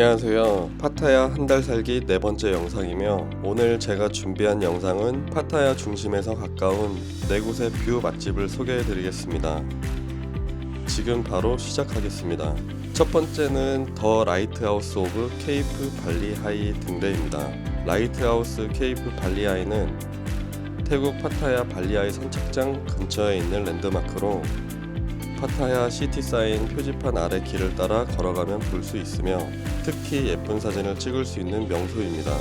안녕하세요. 파타야 한 달 살기 네 번째 영상이며 오늘 제가 준비한 영상은 파타야 중심에서 가까운 네 곳의 뷰 맛집을 소개해 드리겠습니다. 지금 바로 시작하겠습니다. 첫 번째는 더 라이트하우스 오브 케이프 발리 하이 등대입니다. 라이트하우스 케이프 발리 하이는 태국 파타야 발리하이 선착장 근처에 있는 랜드마크로 파타야 시티 사인 표지판 아래 길을 따라 걸어가면 볼 수 있으며 특히 예쁜 사진을 찍을 수 있는 명소입니다.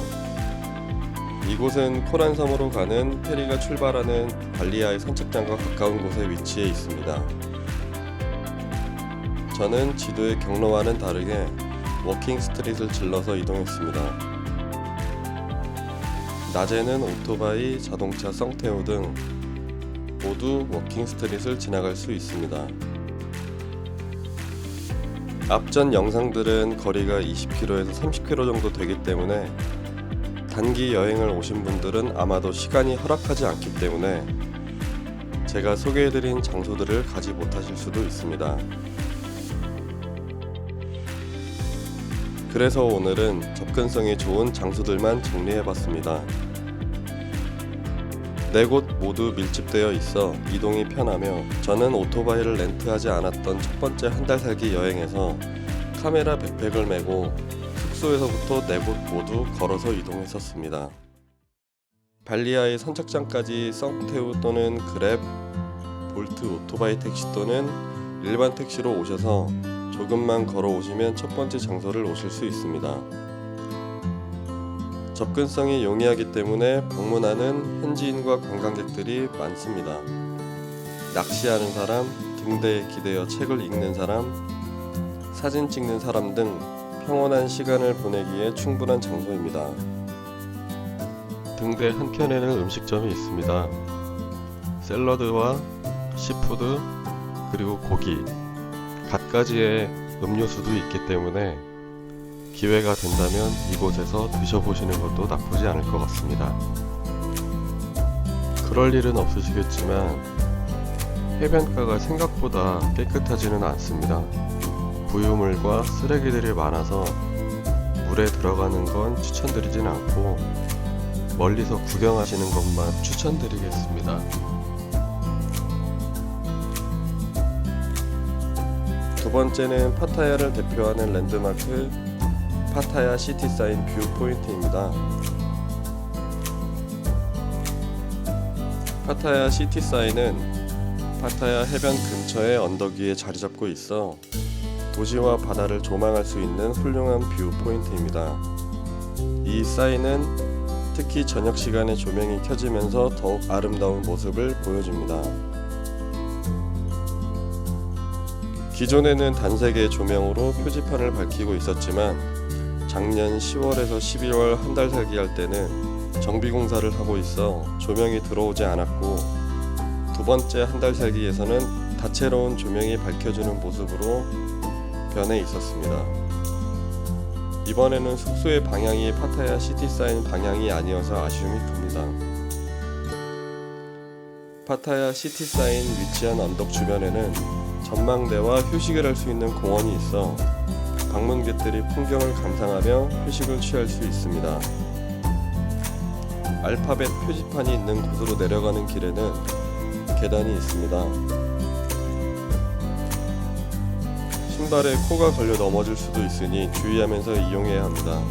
이곳은 코란섬으로 가는 페리가 출발하는 발리아의 선착장과 가까운 곳에 위치해 있습니다. 저는 지도의 경로와는 다르게 워킹 스트릿을 질러서 이동했습니다. 낮에는 오토바이, 자동차, 썽태우 등 모두 워킹 스트릿을 지나갈 수 있습니다. 앞전 영상들은 거리가 20km에서 30km 정도 되기 때문에 단기 여행을 오신 분들은 아마도 시간이 허락하지 않기 때문에 제가 소개해드린 장소들을 가지 못하실 수도 있습니다. 그래서 오늘은 접근성이 좋은 장소들만 정리해봤습니다. 네 곳 모두 밀집되어 있어 이동이 편하며 저는 오토바이를 렌트하지 않았던 첫 번째 한 달 살기 여행에서 카메라 백팩을 메고 숙소에서부터 네 곳 모두 걸어서 이동했었습니다. 발리아의 선착장까지 썸태우 또는 그랩, 볼트 오토바이 택시 또는 일반 택시로 오셔서 조금만 걸어오시면 첫 번째 장소를 오실 수 있습니다. 접근성이 용이하기 때문에 방문하는 현지인과 관광객들이 많습니다. 낚시하는 사람, 등대에 기대어 책을 읽는 사람, 사진 찍는 사람 등 평온한 시간을 보내기에 충분한 장소입니다. 등대 한켠에는 음식점이 있습니다. 샐러드와 시푸드 그리고 고기, 갖가지의 음료수도 있기 때문에 기회가 된다면 이곳에서 드셔보시는 것도 나쁘지 않을 것 같습니다. 그럴 일은 없으시겠지만 해변가가 생각보다 깨끗하지는 않습니다. 부유물과 쓰레기들이 많아서 물에 들어가는 건 추천드리진 않고 멀리서 구경하시는 것만 추천드리겠습니다. 두 번째는 파타야를 대표하는 랜드마크 파타야 시티 사인 뷰 포인트입니다. 파타야 시티 사인은 파타야 해변 근처의 언덕 위에 자리 잡고 있어 도시와 바다를 조망할 수 있는 훌륭한 뷰 포인트입니다. 이 사인은 특히 저녁 시간에 조명이 켜지면서 더욱 아름다운 모습을 보여줍니다. 기존에는 단색의 조명으로 표지판을 밝히고 있었지만 작년 10월에서 12월 한 달 살기 할 때는 정비 공사를 하고 있어 조명이 들어오지 않았고 두 번째 한 달 살기에서는 다채로운 조명이 밝혀주는 모습으로 변해 있었습니다. 이번에는 숙소의 방향이 파타야 시티 사인 방향이 아니어서 아쉬움이 큽니다. 파타야 시티 사인 위치한 언덕 주변에는 전망대와 휴식을 할 수 있는 공원이 있어 방문객들이 풍경을 감상하며 휴식을 취할 수 있습니다. 알파벳 표지판이 있는 곳으로 내려가는 길에는 계단이 있습니다. 신발에 코가 걸려 넘어질 수도 있으니 주의하면서 이용해야 합니다.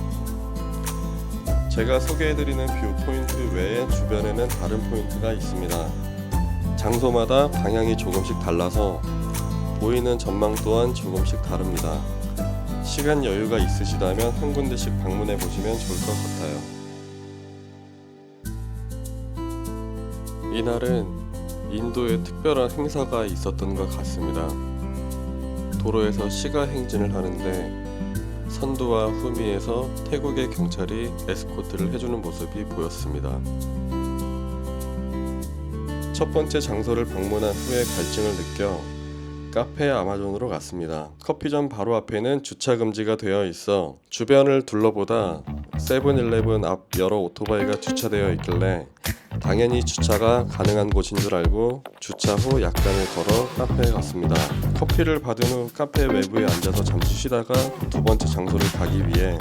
제가 소개해드리는 뷰 포인트 외에 주변에는 다른 포인트가 있습니다. 장소마다 방향이 조금씩 달라서 보이는 전망 또한 조금씩 다릅니다. 시간 여유가 있으시다면 한 군데씩 방문해 보시면 좋을 것 같아요. 이날은 인도에 특별한 행사가 있었던 것 같습니다. 도로에서 시가 행진을 하는데 선두와 후미에서 태국의 경찰이 에스코트를 해주는 모습이 보였습니다. 첫 번째 장소를 방문한 후에 갈증을 느껴 카페 아마존으로 갔습니다. 커피점 바로 앞에는 주차 금지가 되어 있어 주변을 둘러보다 세븐일레븐 앞 여러 오토바이가 주차되어 있길래 당연히 주차가 가능한 곳인 줄 알고 주차 후 약간을 걸어 카페에 갔습니다. 커피를 받은 후 카페 외부에 앉아서 잠시 쉬다가 두 번째 장소를 가기 위해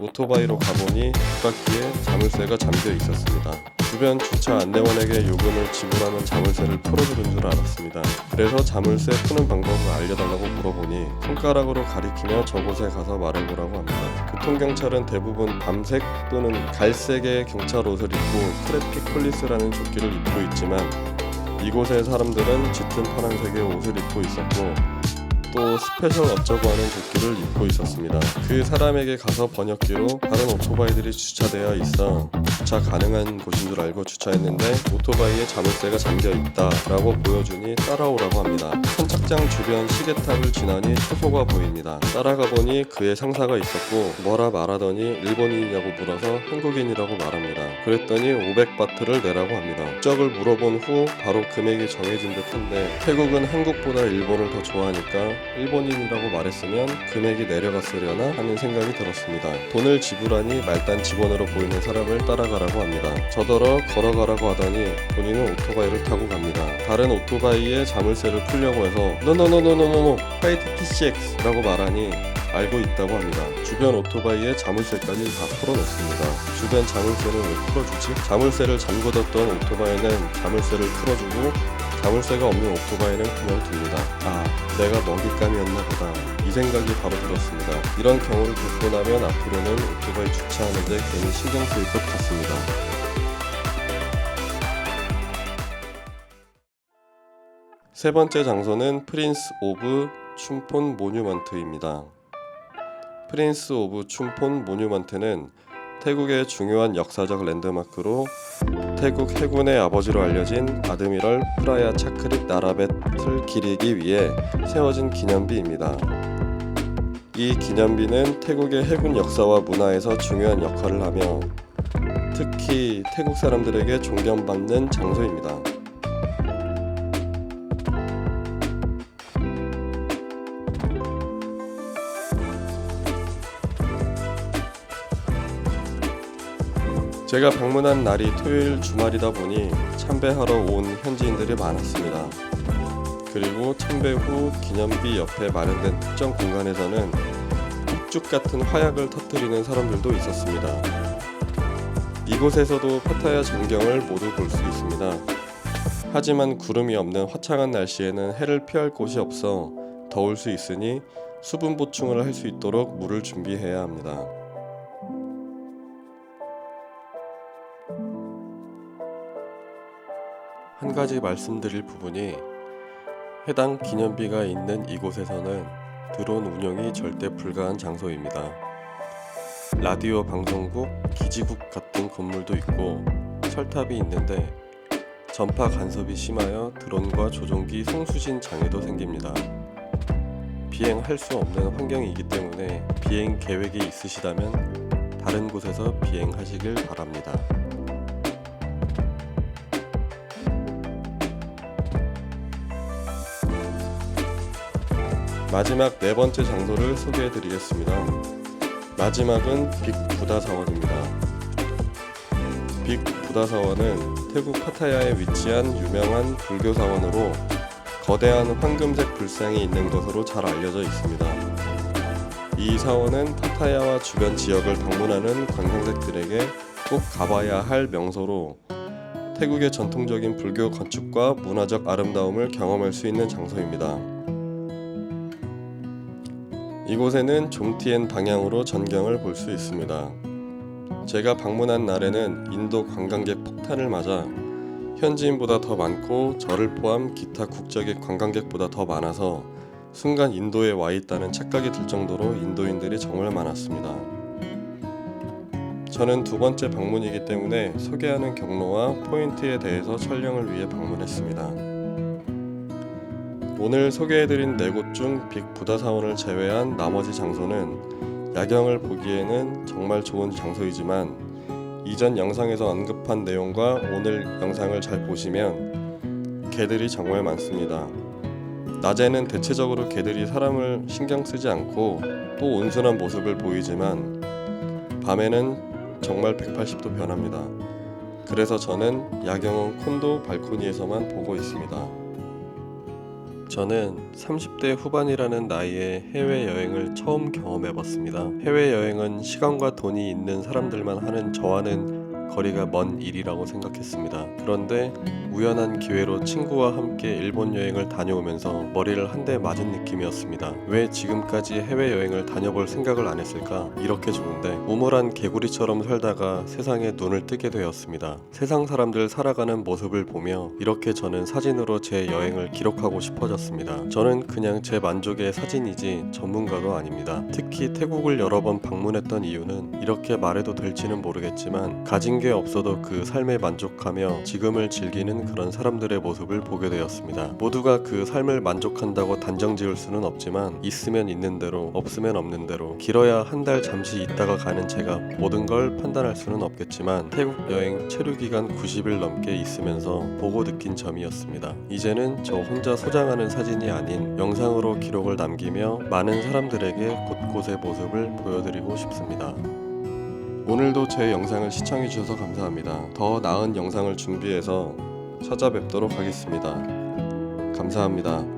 오토바이로 가보니 뒷바퀴에 자물쇠가 잠겨 있었습니다. 주변 주차 안내원에게 요금을 지불하면 자물쇠를 풀어주는 줄 알았습니다. 그래서 자물쇠 푸는 방법을 알려달라고 물어보니 손가락으로 가리키며 저곳에 가서 말해보라고 합니다. 교통경찰은 대부분 밤색 또는 갈색의 경찰 옷을 입고 트래픽 폴리스라는 조끼를 입고 있지만 이곳의 사람들은 짙은 파란색의 옷을 입고 있었고 또 스페셜 어쩌고 하는 조끼를 입고 있었습니다. 그 사람에게 가서 번역기로 다른 오토바이들이 주차되어 있어 주차 가능한 곳인 줄 알고 주차했는데 오토바이에 자물쇠가 잠겨 있다 라고 보여주니 따라오라고 합니다. 선착장 주변 시계탑을 지나니 초소가 보입니다. 따라가 보니 그의 상사가 있었고 뭐라 말하더니 일본인이냐고 물어서 한국인이라고 말합니다. 그랬더니 500바트를 내라고 합니다. 국적을 물어본 후 바로 금액이 정해진 듯한데 태국은 한국보다 일본을 더 좋아하니까 일본인이라고 말했으면 금액이 내려갔으려나 하는 생각이 들었습니다. 돈을 지불하니 말단 직원으로 보이는 사람을 따라가라고 합니다. 저더러 걸어가라고 하더니 본인은 오토바이를 타고 갑니다. 다른 오토바이에 자물쇠를 풀려고 해서 노노노노노노노 화이트 PCX라고 말하니 알고 있다고 합니다. 주변 오토바이에 자물쇠까지 다 풀어놓습니다. 주변 자물쇠는 왜 풀어주지? 자물쇠를 잠궈뒀던 오토바이는 자물쇠를 풀어주고 자물쇠가 없는 오토바이는 그냥 둡니다. 아, 내가 먹잇감이었나 보다. 이 생각이 바로 들었습니다. 이런 경우를 겪고 나면 앞으로는 오토바이 주차하는데 괜히 신경 쓰일 것 같습니다. 세 번째 장소는 프린스 오브 춤폰 모뉴먼트입니다. 프린스 오브 춤폰 모뉴먼트는 태국의 중요한 역사적 랜드마크로 태국 해군의 아버지로 알려진 아드미럴 프라야 차크릿 나라벳을 기리기 위해 세워진 기념비입니다. 이 기념비는 태국의 해군 역사와 문화에서 중요한 역할을 하며 특히 태국 사람들에게 존경받는 장소입니다. 제가 방문한 날이 토요일 주말이다 보니 참배하러 온 현지인들이 많았습니다. 그리고 참배 후 기념비 옆에 마련된 특정 공간에서는 폭죽 같은 화약을 터뜨리는 사람들도 있었습니다. 이곳에서도 파타야 전경을 모두 볼 수 있습니다. 하지만 구름이 없는 화창한 날씨에는 해를 피할 곳이 없어 더울 수 있으니 수분 보충을 할 수 있도록 물을 준비해야 합니다. 한 가지 말씀드릴 부분이 해당 기념비가 있는 이곳에서는 드론 운영이 절대 불가한 장소입니다. 라디오 방송국, 기지국 같은 건물도 있고 철탑이 있는데 전파 간섭이 심하여 드론과 조종기 송수신 장애도 생깁니다. 비행할 수 없는 환경이기 때문에 비행 계획이 있으시다면 다른 곳에서 비행하시길 바랍니다. 마지막 네 번째 장소를 소개해 드리겠습니다. 마지막은 빅 부다 사원입니다. 빅 부다 사원은 태국 파타야에 위치한 유명한 불교 사원으로 거대한 황금색 불상이 있는 것으로 잘 알려져 있습니다. 이 사원은 파타야와 주변 지역을 방문하는 관광객들에게 꼭 가봐야 할 명소로 태국의 전통적인 불교 건축과 문화적 아름다움을 경험할 수 있는 장소입니다. 이곳에는 좀티엔 방향으로 전경을 볼 수 있습니다. 제가 방문한 날에는 인도 관광객 폭탄을 맞아 현지인보다 더 많고 저를 포함 기타 국적의 관광객보다 더 많아서 순간 인도에 와 있다는 착각이 들 정도로 인도인들이 정말 많았습니다. 저는 두 번째 방문이기 때문에 소개하는 경로와 포인트에 대해서 촬영을 위해 방문했습니다. 오늘 소개해드린 네 곳 중 빅 부다 사원을 제외한 나머지 장소는 야경을 보기에는 정말 좋은 장소이지만 이전 영상에서 언급한 내용과 오늘 영상을 잘 보시면 개들이 정말 많습니다. 낮에는 대체적으로 개들이 사람을 신경 쓰지 않고 또 온순한 모습을 보이지만 밤에는 정말 180도 변합니다. 그래서 저는 야경은 콘도 발코니에서만 보고 있습니다. 저는 30대 후반이라는 나이에 해외여행을 처음 경험해봤습니다. 해외여행은 시간과 돈이 있는 사람들만 하는 저와는 거리가 먼 일이라고 생각했습니다. 그런데 우연한 기회로 친구와 함께 일본 여행을 다녀오면서 머리를 한 대 맞은 느낌이었습니다. 왜 지금까지 해외여행을 다녀볼 생각을 안 했을까? 이렇게 좋은데 우물한 개구리처럼 살다가 세상에 눈을 뜨게 되었습니다. 세상 사람들 살아가는 모습을 보며 이렇게 저는 사진으로 제 여행을 기록하고 싶어졌습니다. 저는 그냥 제 만족의 사진이지 전문가도 아닙니다. 특히 태국을 여러 번 방문했던 이유는 이렇게 말해도 될지는 모르겠지만 가진 게 없어도 그 삶에 만족하며 지금을 즐기는 그런 사람들의 모습을 보게 되었습니다. 모두가 그 삶을 만족한다고 단정 지을 수는 없지만 있으면 있는 대로 없으면 없는 대로 길어야 한 달 잠시 있다가 가는 제가 모든 걸 판단할 수는 없겠지만 태국 여행 체류 기간 90일 넘게 있으면서 보고 느낀 점이었습니다. 이제는 저 혼자 소장하는 사진이 아닌 영상으로 기록을 남기며 많은 사람들에게 곳곳의 모습을 보여드리고 싶습니다. 오늘도 제 영상을 시청해 주셔서 감사합니다. 더 나은 영상을 준비해서 찾아뵙도록 하겠습니다. 감사합니다.